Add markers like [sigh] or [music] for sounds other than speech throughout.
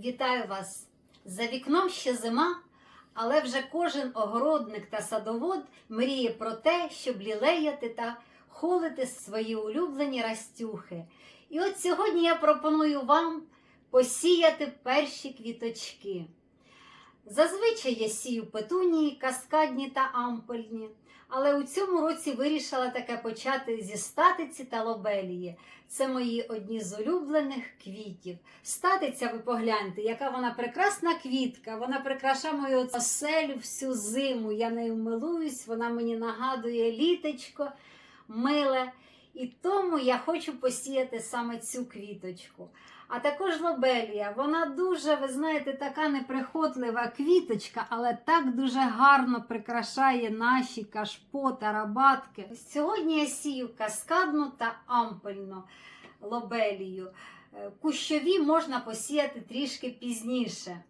Вітаю вас! За вікном ще зима, але вже кожен огородник та садовод мріє про те, щоб лілеяти та холити свої улюблені растюхи. І от сьогодні я пропоную вам посіяти перші квіточки. Зазвичай я сію петунії, каскадні та ампельні, але у цьому році вирішила таке почати зі статиці та лобелії. Це мої одні з улюблених квітів. Статиця, ви погляньте, яка вона прекрасна квітка. Вона прикрашає мою оселю всю зиму. Я нею милуюсь, вона мені нагадує літочко, миле. І тому я хочу посіяти саме цю квіточку. А також лобелія. Вона дуже, ви знаєте, така неприхотлива квіточка, але так дуже гарно прикрашає наші кашпо та рабатки. Сьогодні я сію каскадну та ампельну лобелію. Е, Кущові можна посіяти трішки пізніше.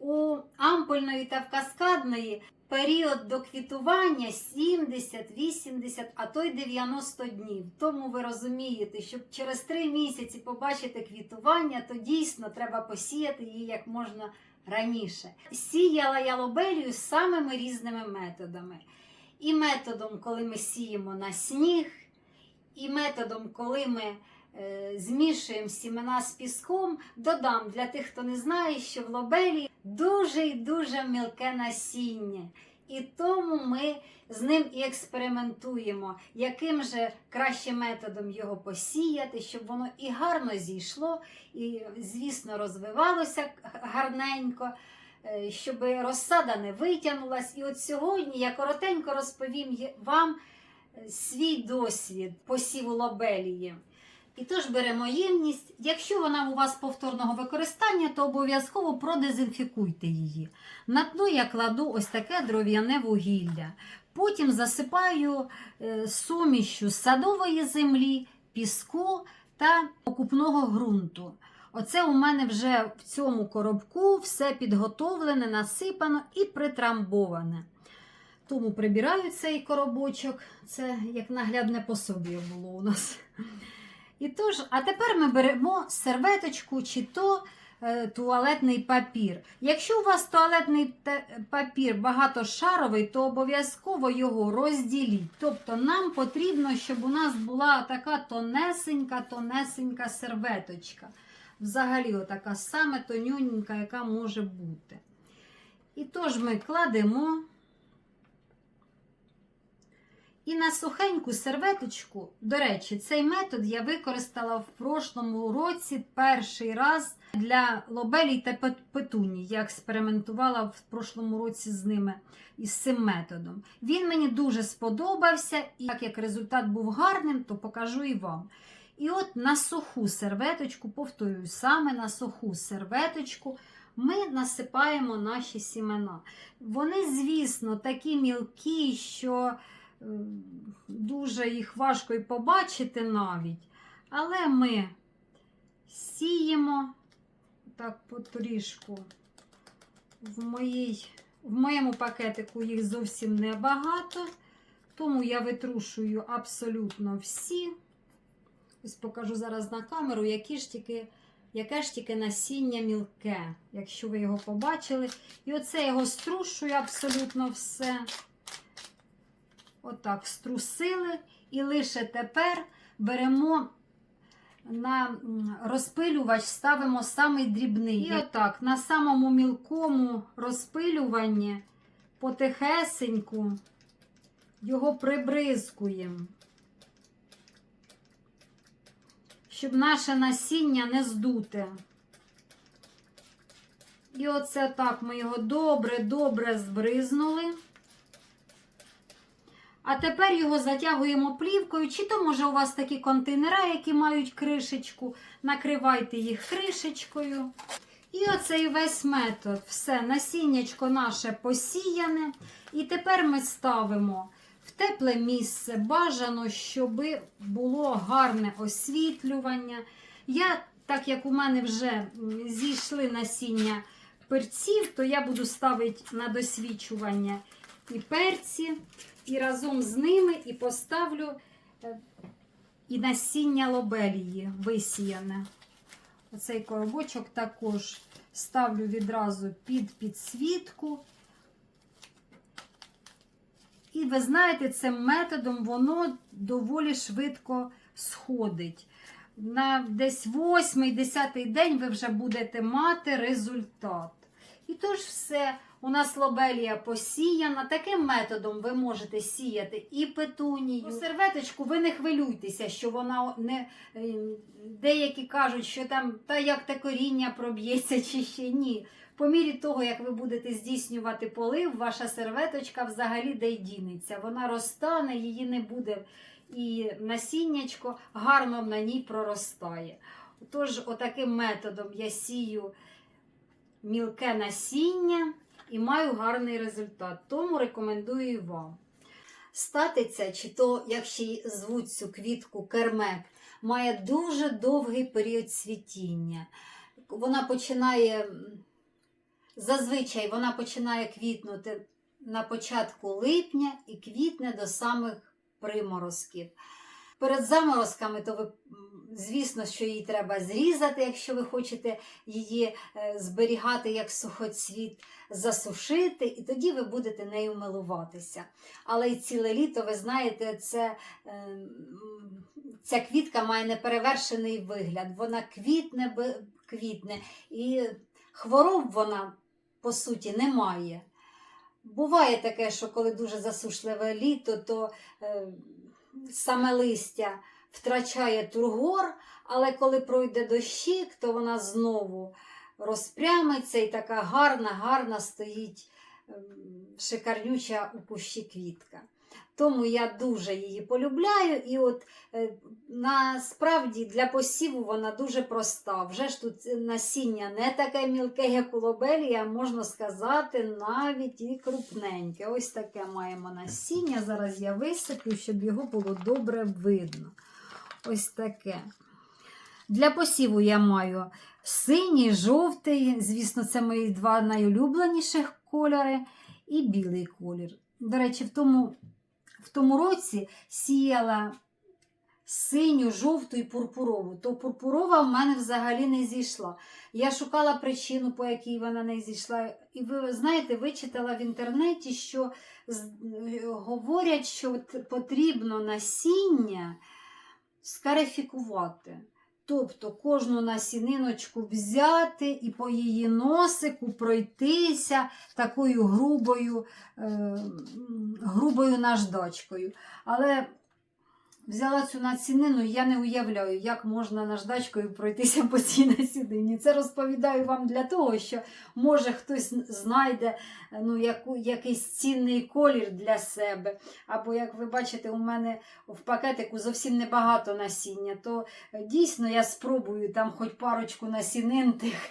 У ампельної та в каскадної період до квітування 70, 80, а то й 90 днів. Тому ви розумієте, щоб через 3 місяці побачити квітування, то дійсно треба посіяти її як можна раніше. Сіяла я лобелію самими різними методами. І методом, коли ми сіємо на сніг, і методом, коли ми змішуємо сімена з піском, додам для тих, хто не знає, що в лобелі дуже і дуже мілке насіння. І тому ми з ним і експериментуємо, яким же краще методом його посіяти, щоб воно і гарно зійшло, і, звісно, розвивалося гарненько, е, щоб розсада не витягнулась. І от сьогодні я коротенько розповім вам е, свій досвід посіву лобелії. І тож беремо ємність. Якщо вона у вас повторного використання, то обов'язково продезінфікуйте її. На дно я кладу ось таке дров'яне вугілля. Потім засипаю е, сумішю садової землі, піску та окупного ґрунту. Оце у мене вже в цьому коробку все підготовлене, насипано і притрамбоване. Тому прибираю цей коробочок. Це як наглядне пособі було у нас. І тож, а тепер ми беремо серветочку чи то е, туалетний папір. Якщо у вас туалетний папір багатошаровий, то обов'язково його розділіть. Тобто нам потрібно, щоб у нас була така тонесенька, тонесенька серветочка. Взагалі, отака саме тонюненька, яка може бути. І тож ми кладемо. І на сухеньку серветочку, до речі, цей метод я використала в прошлому році перший раз для лобелій та пет- петуній. Я експериментувала в прошлому році з ними із цим методом. Він мені дуже сподобався, і так як результат був гарним, то покажу і вам. І от на суху серветочку, повторюю, саме на суху серветочку ми насипаємо наші сімена. Вони, звісно, такі мілкі, що дуже їх важко і побачити навіть. Але ми сіємо так потрішку. В, моїй, в моєму пакетику їх зовсім небагато, тому я витрушую абсолютно всі. Ось покажу зараз на камеру, які ж тільки, яке ж тільки насіння мілке, якщо ви його побачили. І оце я його струшую абсолютно все. Отак струсили. І лише тепер беремо на розпилювач, ставимо самий дрібний. І отак, на самому мілкому розпилюванні потихесеньку його прибризкуємо. Щоб наше насіння не здуте. І оце так ми його добре-добре збризнули. А тепер його затягуємо плівкою, чи то, може, у вас такі контейнери, які мають кришечку, накривайте їх кришечкою. І оцей весь метод. Все, насіннячко наше посіяне. І тепер ми ставимо в тепле місце. Бажано, щоб було гарне освітлювання. Я, так як у мене вже зійшли насіння перців, то я буду ставити на досвічування і перці, і разом з ними і поставлю е, і насіння лобелії висіяне. Оцей коробочок також ставлю відразу під підсвітку. І ви знаєте, цим методом воно доволі швидко сходить. На десь 8-10 день ви вже будете мати результат. І тож все, у нас лобелія посіяна. Таким методом ви можете сіяти і петунію. Про серветочку ви не хвилюйтеся, що вона не. е, Деякі кажуть, що там та як те коріння проб'ється чи ще ні. По мірі того, як ви будете здійснювати полив, ваша серветочка взагалі де. Вона розтане, її не буде. І насіннячко гарно на ній проростає. Тож, отаким методом я сію мілке насіння і маю гарний результат. Тому рекомендую вам. Статиця, чи то, як ще й звуть цю квітку кермек, має дуже довгий період цвітіння. Вона починає, зазвичай вона починає квітнути на початку липня і квітне до самих приморозків. Перед заморозками, то ви, звісно, що її треба зрізати, якщо ви хочете її е, зберігати як сухоцвіт, засушити, і тоді ви будете нею милуватися. Але й ціле літо, ви знаєте, це, е, ця квітка має неперевершений вигляд. Вона квітне, квітне, і хвороб вона, по суті, не має. Буває таке, що коли дуже засушливе літо, то е, саме листя втрачає тургор, але коли пройде дощик, то вона знову розпрямиться і така гарна, гарна стоїть ем, шикарнюча у кущі квітка. Тому я дуже її полюбляю, і от е, насправді для посіву вона дуже проста. Вже ж тут насіння не таке мілке, як у лобелі, можна сказати, навіть і крупненьке. Ось таке маємо насіння. Зараз я висиплю, щоб його було добре видно. Ось таке. Для посіву я маю синій, жовтий, звісно, це мої два найулюбленіших кольори, і білий колір. До речі, в тому, в тому році сіяла синю, жовту і пурпурову. То пурпурова в мене взагалі не зійшла. Я шукала причину, по якій вона не зійшла. І ви знаєте, вичитала в інтернеті, що говорять, що потрібно насіння скарифікувати. Тобто кожну насіниночку взяти і по її носику пройтися такою грубою, е, грубою наждачкою. Але взяла цю насінину, і я не уявляю, як можна наждачкою пройтися по цій насінині. Це розповідаю вам для того, що може хтось знайде ну, яку, якийсь цінний колір для себе. Або, як ви бачите, у мене в пакетику зовсім небагато насіння, то е, дійсно я спробую там хоч парочку насінин тих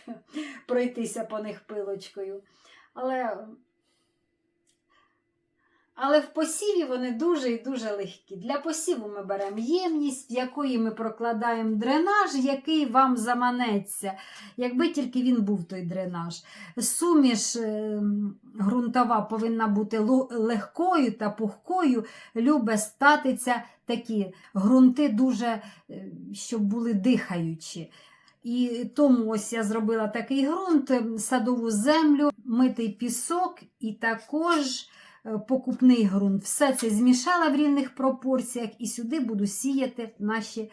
пройтися по них пилочкою. Але, але в посіві вони дуже і дуже легкі. Для посіву ми беремо ємність, в якої ми прокладаємо дренаж, який вам заманеться, якби тільки він був той дренаж. Суміш е, ґрунтова повинна бути легкою та пухкою, любе статися такі ґрунти дуже, е, щоб були дихаючі. І тому ось я зробила такий ґрунт, ем, садову землю, митий пісок і також покупний ґрунт. Все це змішала в рівних пропорціях і сюди буду сіяти наші,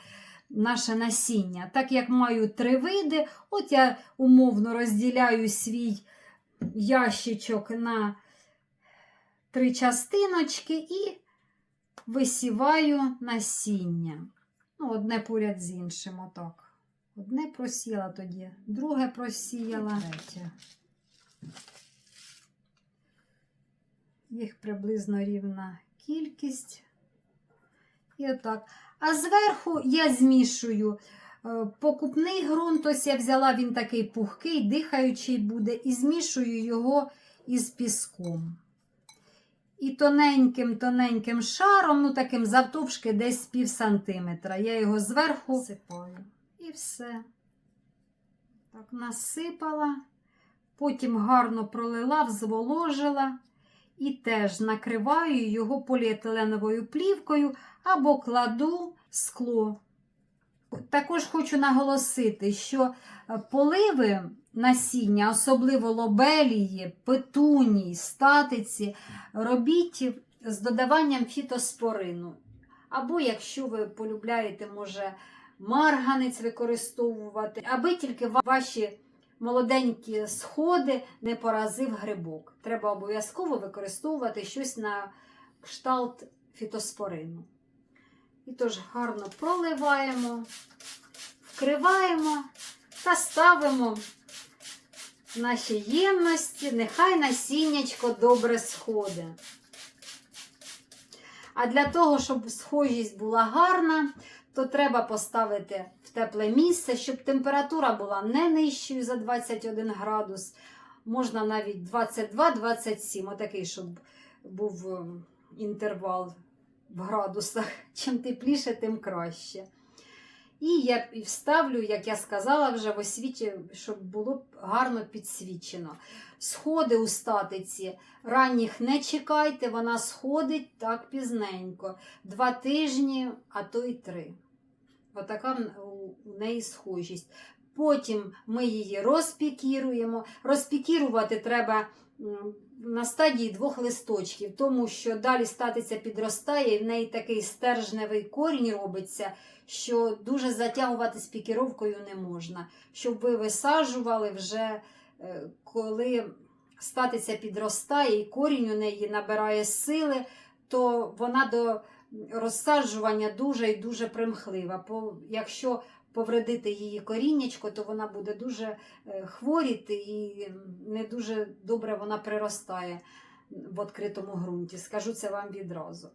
наше насіння. Так як маю три види, от я умовно розділяю свій ящичок на три частиночки і висіваю насіння. Ну, одне поряд з іншим, отак. Одне просіяла тоді, друге просіяла, третє. Їх приблизно рівна кількість. І отак. А зверху я змішую е, покупний ґрунт, ось я взяла, він такий пухкий, дихаючий буде, і змішую його із піском. І тоненьким-тоненьким шаром, ну таким завтовшки десь пів сантиметра. Я його зверху сипаю. І все. Так, насипала, потім гарно пролила, взволожила і теж накриваю його поліетиленовою плівкою або кладу скло Також хочу наголосити, що е, поливи насіння, особливо лобелії, петунії, статиці, робіть з додаванням фітоспорину. Або якщо ви полюбляєте, може марганець використовувати, аби тільки ваші молоденькі сходи не поразив грибок. Треба обов'язково використовувати щось на кшталт фітоспорину. І тож гарно проливаємо, вкриваємо та ставимо в наші ємності, нехай насіннячко добре сходить. А для того, щоб схожість була гарна, то треба поставити тепле місце, щоб температура була не нижчою за 21 градус, можна навіть 22-27, отакий, щоб був е, інтервал в градусах. [laughs] Чим тепліше, тим краще. І я вставлю, як я сказала, вже в освіті, щоб було гарно підсвічено. Сходи у статиці ранніх не чекайте, вона сходить так пізненько. Два тижні, а то й три. Отака у- неї схожість. Потім ми її розпікіруємо. Розпікірувати треба на стадії двох листочків, тому що далі статиця підростає, і в неї такий стержневий корінь робиться, що дуже затягувати з пікіровкою не можна. Щоб ви висаджували вже е, коли статиця підростає і корінь у неї набирає сили, то вона до розсаджування дуже і дуже примхлива. Якщо повредити її коріннячко, то вона буде дуже е, хворіти і не дуже добре вона приростає в відкритому ґрунті. Скажу це вам відразу.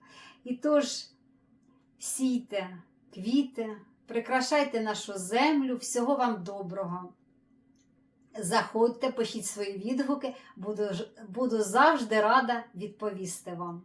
І тож сійте квіти, прикрашайте нашу землю, всього вам доброго. Заходьте, пишіть свої відгуки, буду, буду завжди рада відповісти вам.